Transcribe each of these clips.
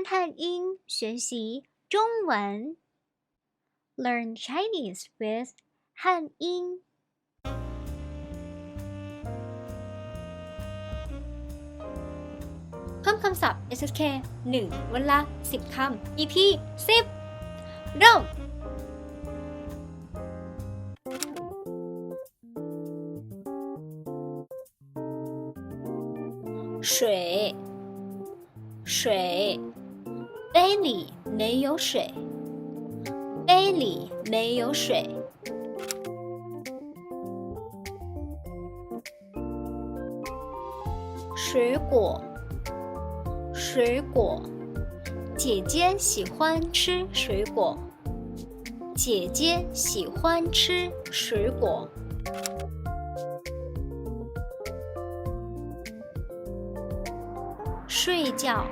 看汉音，学习中文。Learn Chinese with 汉音。เพิ่มคำศัพท์ SSK 1 วันละ 10 คำ EP 10 เริ่ม 水，水， 杯里没有水，杯里没有水。水果，水果，姐姐喜欢吃水果，姐姐喜欢吃水果。睡觉，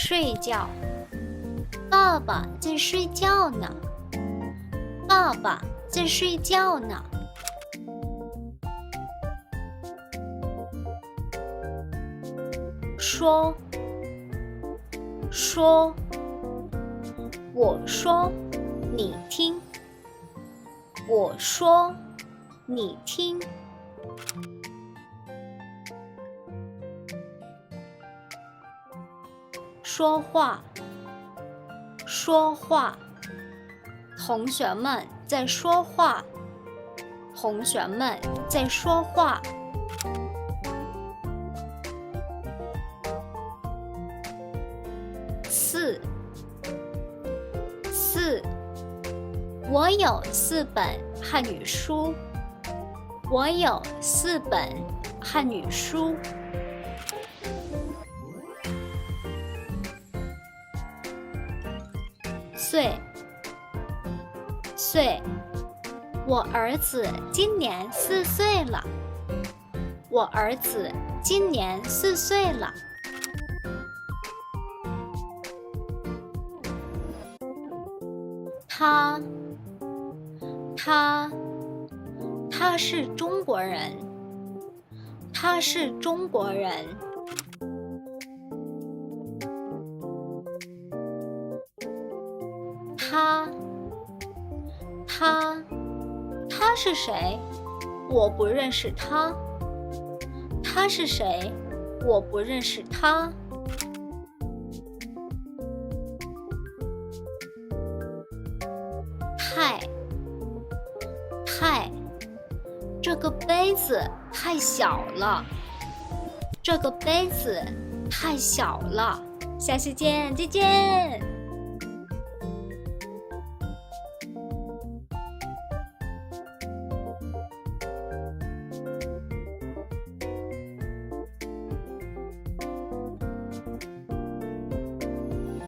睡觉，爸爸在睡觉呢。爸爸在睡觉呢。说，说，我说，你听。我说，你听。说话，说话，同学们在说话，同学们在说话。四，四，我有四本汉语书，我有四本汉语书。岁，岁，我儿子今年四岁了。我儿子今年四岁了。他，他，他是中国人。他是中国人。他，他，他是谁？我不认识他。他是谁？我不认识他。太，太，这个杯子太小了。这个杯子太小了。下期见，再见。